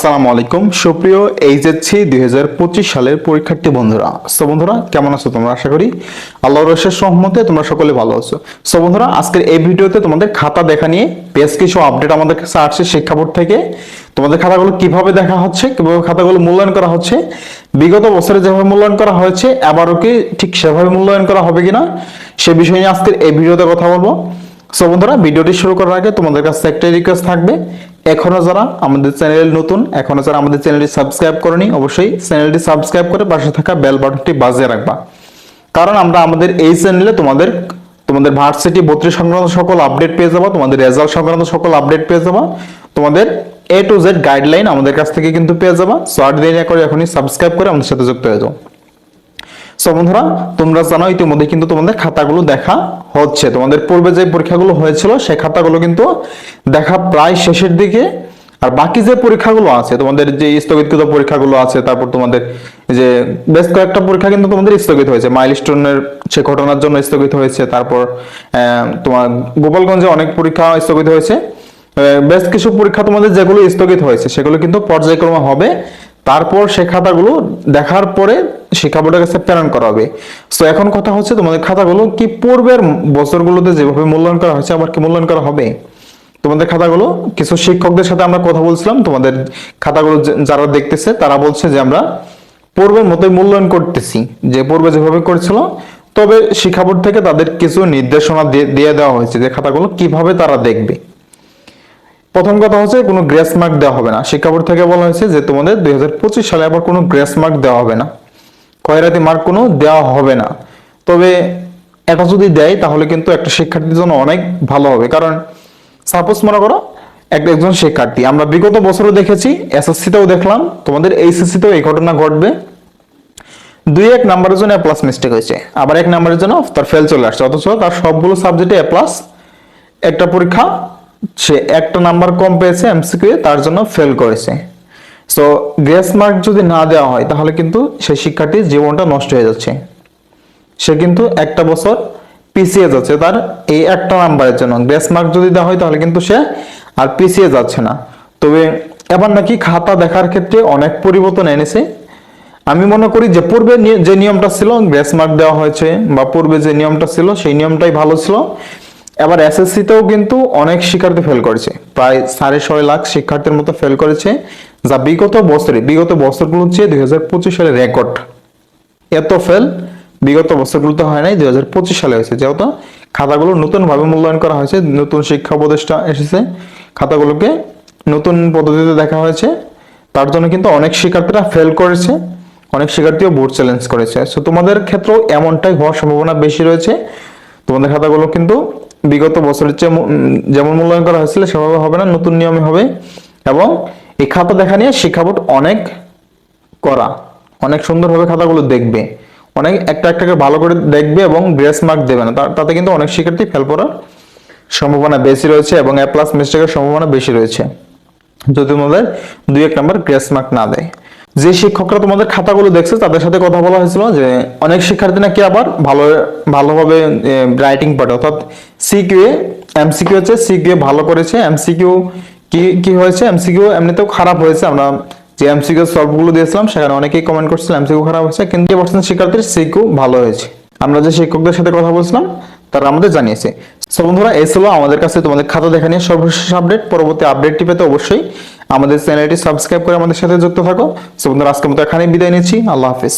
আসসালামু আলাইকুম। সুপ্রিয় এইচএসসি দুই হাজার পঁচিশ সালের পরীক্ষার্থী বন্ধুরা, সো বন্ধুরা, কেমন আছো তোমরা? আশা করি আল্লাহর রসের সহমতে তোমরা সকলে ভালো আছো। সো বন্ধুরা, আজকের এই ভিডিওতে তোমাদের খাতা দেখা নিয়ে বেশ কিছু আপডেট আমাদের কাছে আসছে শিক্ষা বোর্ড থেকে। তোমাদের খাতাগুলো কীভাবে দেখা হচ্ছে, কীভাবে খাতাগুলো মূল্যায়ন করা হচ্ছে, বিগত বছরে যেভাবে মূল্যায়ন করা হয়েছে, এবারও কি ঠিক সেভাবে মূল্যায়ন করা হবে কিনা, সে বিষয় নিয়ে আজকের এই ভিডিওতে কথা বলব। সো বন্ধুরা, ভিডিওটি শুরু করার আগে তোমাদের কাছে একটাই রিকোয়েস্ট থাকবে এখনও যারা আমাদের চ্যানেল নতুন, এখনও যারা আমাদের চ্যানেলটি সাবস্ক্রাইব করনি, অবশ্যই চ্যানেলটি সাবস্ক্রাইব করে পাশে থাকা বেল বাটনটি বাজিয়ে রাখবা। কারণ আমরা আমাদের এই চ্যানেলে তোমাদের তোমাদের ভার্সিটি বত্রিশ সংক্রান্ত সকল আপডেট পেয়ে যাব, তোমাদের রেজাল্ট সংক্রান্ত সকল আপডেট পেয়ে যাব, তোমাদের এ টু জেড গাইডলাইন আমাদের কাছ থেকে কিন্তু পেয়ে যাবা। সো আর দেরি করে এখনই সাবস্ক্রাইব করে আমাদের সাথে যুক্ত হয়ে যাও। সো বন্ধুরা, তোমরা জানো ইতিমধ্যে কিন্তু তোমাদের খাতাগুলো দেখা হচ্ছে। তোমাদের পূর্বে যে পরীক্ষাগুলো হয়েছিল, সেই খাতাগুলো কিন্তু দেখা প্রায় শেষের দিকে। আর বাকি যে পরীক্ষাগুলো আছে, তোমাদের যে স্থগিতকৃত পরীক্ষাগুলো আছে, তারপর তোমাদের যে বেশ কয়েকটা পরীক্ষা কিন্তু তোমাদের স্থগিত হয়েছে। মাইলস্টোনের সে ঘটনার জন্য স্থগিত হয়েছে, তারপর তোমার গোপালগঞ্জে অনেক পরীক্ষা স্থগিত হয়েছে। বেশ কিছু পরীক্ষা তোমাদের যেগুলো স্থগিত হয়েছে, সেগুলো কিন্তু পর্যায়ক্রমে হবে। তারপর সে খাতাগুলো দেখার পরে শিক্ষা বোর্ডের কাছে প্রেরণ করা হবে। তো এখন কথা হচ্ছে তোমাদের খাতাগুলো কি পূর্বের বছরগুলোতে যেভাবে মূল্যায়ন করা হয়েছে, আবার কি মূল্যায়ন করা হবে? তোমাদের খাতাগুলো, কিছু শিক্ষকদের সাথে আমরা কথা বলছিলাম, তোমাদের খাতাগুলো যারা দেখতেছে, তারা বলছে যে আমরা পূর্বের মতোই মূল্যায়ন করতেছি, যে পূর্বে যেভাবে করেছিল, তবে শিক্ষা বোর্ড থেকে তাদের কিছু নির্দেশনা দিয়ে দেওয়া হয়েছে যে খাতাগুলো কীভাবে তারা দেখবে। প্রথম কথা হচ্ছে কোনো গ্রেস মার্ক দেওয়া হবে না। শিক্ষা বোর্ড থেকে বলা হয়েছে যে তোমাদের দুই সালে আবার কোনো গ্রেস মার্ক দেওয়া হবে না। খয়রাতি মার্ক কোনো দেওয়া হবে না। তবে এটা যদি দেয়, তাহলে কিন্তু একটা শিক্ষার্থীর জন্য অনেক ভালো হবে। কারণ সাপোজ মনে করো একজন শিক্ষার্থী, আমরা বিগত বছরও দেখেছি, এসএসসিতেও দেখলাম, তোমাদের এইচএসসিতেও এই ঘটনা ঘটবে। দুই এক নাম্বারের জন্য এ প্লাস মিস্টেক হয়েছে। আবার এক নাম্বারের জন্য তার ফেল চলে আসছে। অথচ তার সবগুলো সাবজেক্টে এ প্লাস একটা পরীক্ষা সে একটা নাম্বার কম পেয়েছে এমসিকিউ তার জন্য ফেল করেছে। সো গ্রেস মার্ক যদি না দেওয়া হয়, তাহলে কিন্তু সেই শিক্ষার্থীর জীবনটা নষ্ট হয়ে যাচ্ছে। সে কিন্তু একটা বছর পিছিয়ে যাচ্ছে তার এই একটা নাম্বারের জন্য। গ্রেস মার্ক যদি দেওয়া হয়, তাহলে কিন্তু সে আর পিছিয়ে যাচ্ছে না। তবে এবার নাকি খাতা দেখার ক্ষেত্রে অনেক পরিবর্তন এনেছে। আমি মনে করি যে পূর্বে যে নিয়মটা ছিল গ্রেস মার্ক দেওয়া হয়েছে, বা পূর্বে যে নিয়মটা ছিল, সেই নিয়মটাই ভালো ছিল। এবার এসএসসিতেও কিন্তু অনেক শিক্ষার্থী ফেল করেছে। প্রায় সাড়ে ছয় লাখ শিক্ষার্থীর মতো ফেল করেছে, যা বিগত বছরে, বিগত বছরগুলো হচ্ছে দুই সালের রেকর্ড এত ফেল বিগত বছরগুলোতে হয় নাই, দুই হাজার পঁচিশ সালে হয়েছে। যেহেতু খাতাগুলো নতুন ভাবে মূল্যায়ন করা হয়েছে, নতুন শিক্ষা উপদেষ্টা এসেছে, খাতাগুলোকে নতুন পদ্ধতিতে দেখা হয়েছে। তার জন্য কিন্তু অনেক শিক্ষার্থীরা ফেল করেছে, অনেক শিক্ষার্থীও বোর্ড চ্যালেঞ্জ করেছে। সো তোমাদের ক্ষেত্রেও এমনটাই হওয়ার সম্ভাবনা বেশি রয়েছে। তোমাদের খাতাগুলো কিন্তু বিগত বছরের চেয়ে যেমন মূল্যায়ন করা হয়েছিল, সেভাবে হবে না, নতুন নিয়মে হবে। এবং এই খাতা দেখা নিয়ে শিক্ষা বোর্ড অনেক করা, অনেক সুন্দরভাবে খাতাগুলো দেখবে। অনেক একটা একটাকে ভালো করে দেখবে এবং গ্রেস মার্ক দেবে না। তাতে কিন্তু অনেক শিক্ষার্থী ফেল করার সম্ভাবনা বেশি রয়েছে এবং এ প্লাস মিস্টেকের সম্ভাবনা বেশি রয়েছে। যদি তোমাদের দুই এক নম্বর গ্রেস মার্ক না দেয়। যে শিক্ষকরা তোমাদের খাতাগুলো দেখছে, তাদের সাথে কথা বলা হয়েছিল যে অনেক শিক্ষার্থী নাকি আবার ভালো, ভালোভাবে রাইটিং পারে অর্থাৎ সিকিউ এমসিকিউ হচ্ছে সিকিউ ভালো করেছে এমসিকিউ কি কি হয়েছে? এমসিকিউ এমনিতেও খারাপ হয়েছে। আমরা যে এমসিকিউ সলভগুলো দিয়েছিলাম, সেখানে অনেকেই কমেন্ট করছিল এমসিকিউ খারাপ হয়েছে, কিন্তু পার্সেন্ট শিক্ষার্থীর সিকিউ ভালো হয়েছে। আমরা যে শিক্ষকদের সাথে কথা বলছিলাম তারা আমাদের জানিয়েছে। সো বন্ধুরা, এই ছিল আমাদের কাছে তোমাদের খাতা দেখা নিয়ে সর্বশেষ আপডেট। পরবর্তী আপডেটটি পেতে অবশ্যই আমাদের চ্যানেলটি সাবস্ক্রাইব করে আমাদের সাথে যুক্ত থাকো। সো বন্ধুরা, আজকের মতো এখানেই বিদায় নিচ্ছি। আল্লাহ হাফিজ।